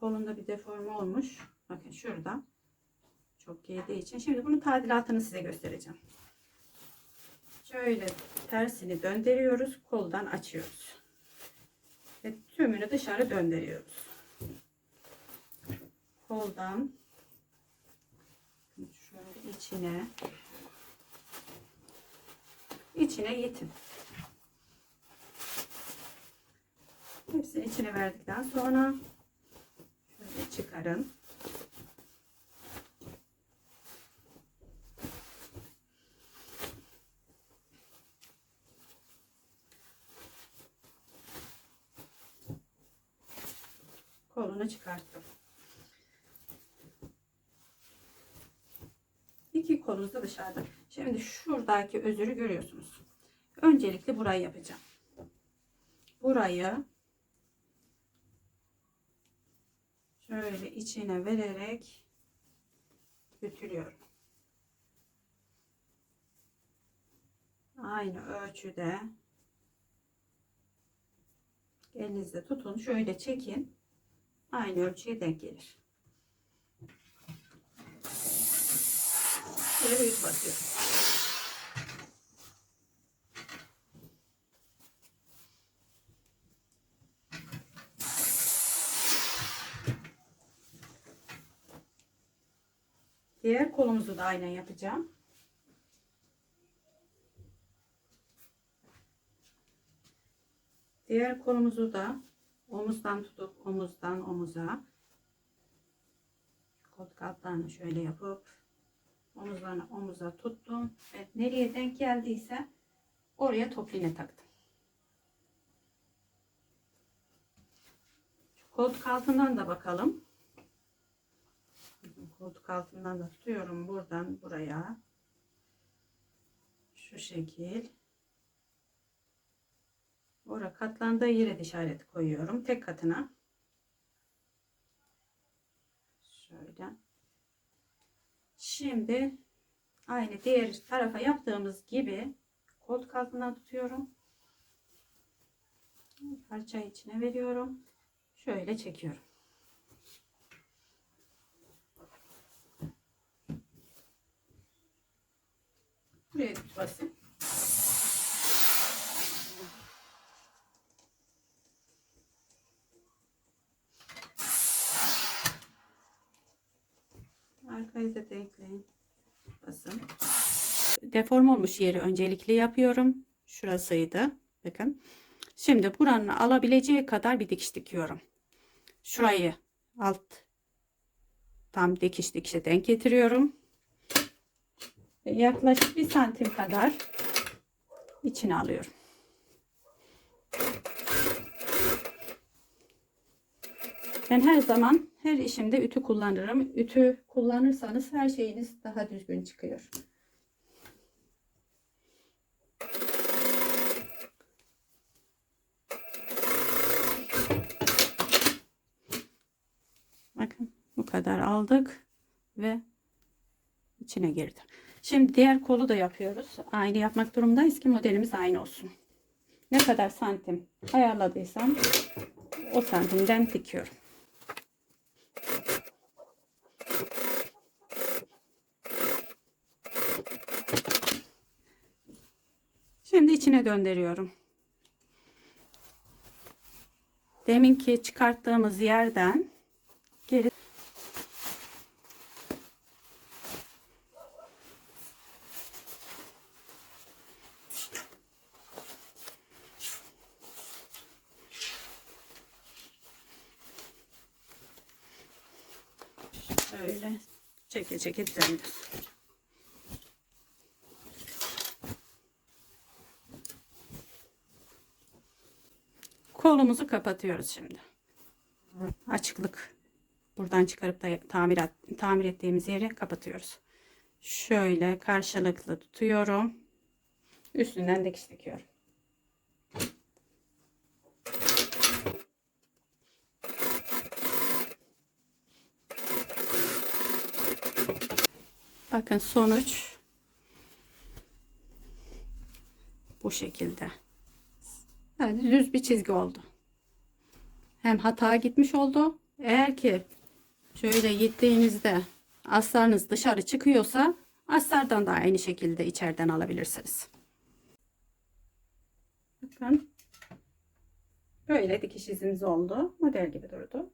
kolunda bir deforme olmuş. Bakın şurada. Çok girdiği için. Şimdi bunun tadilatını size göstereceğim. Şöyle tersini döndürüyoruz. Koldan açıyoruz. Ve tümünü dışarı döndürüyoruz. Koldan şöyle içine içine yetin. Hepsini içine verdikten sonra çıkarın. Kolunu çıkarttım. İki kolunuz da dışarıda. Şimdi şuradaki özürü görüyorsunuz. Öncelikle burayı yapacağım. Burayı şöyle içine vererek götürüyorum. Aynı ölçüde elinizde tutun. Şöyle çekin. Aynı ölçüye denk gelir. Şöyle büyük basıyorum. Diğer kolumuzu da aynen yapacağım. Diğer kolumuzu da omuzdan tutup omuzdan omuza koltuk altlarını şöyle yapıp omuzlarını omuza tuttum ve nereye denk geldiyse oraya topline taktım. Şu koltuk altından da bakalım. Koltuk altından da tutuyorum buradan buraya. Şu şekil. Ora katlandığı yere de işaret koyuyorum. Tek katına. Şöyle. Şimdi aynı diğer tarafa yaptığımız gibi koltuk altından tutuyorum. Parçayı içine veriyorum. Şöyle çekiyorum. Buraya bir basın. Arkayı da denkleyin. Basın. Deform olmuş yeri öncelikli yapıyorum. Şurasıydı. Bakın. Şimdi buranın alabileceği kadar bir dikiş dikiyorum. Şurayı alt tam dikiş dikişe denk getiriyorum. Yaklaşık bir santim kadar içine alıyorum. Ben her zaman her işimde ütü kullanırım. Ütü kullanırsanız her şeyiniz daha düzgün çıkıyor. Bakın bu kadar aldık ve içine girdi. Şimdi diğer kolu da yapıyoruz. Aynı yapmak durumundayız ki modelimiz aynı olsun. Ne kadar santim ayarladıysam o santimden dikiyorum. Şimdi içine döndürüyorum. Deminki çıkarttığımız yerden Şöyle çeke çeke döndür. Kolumuzu kapatıyoruz şimdi. Açıklık. Buradan çıkarıp da tamir, tamir ettiğimiz yeri kapatıyoruz. Şöyle karşılıklı tutuyorum. Üstünden dikiş dikiyorum. Bakın sonuç bu şekilde. Yani düz bir çizgi oldu. Hem hata gitmiş oldu. Eğer ki şöyle gittiğinizde astarınız dışarı çıkıyorsa astardan da aynı şekilde içeriden alabilirsiniz. Bakın. Böyle dikiş izimiz oldu. Model gibi durdu.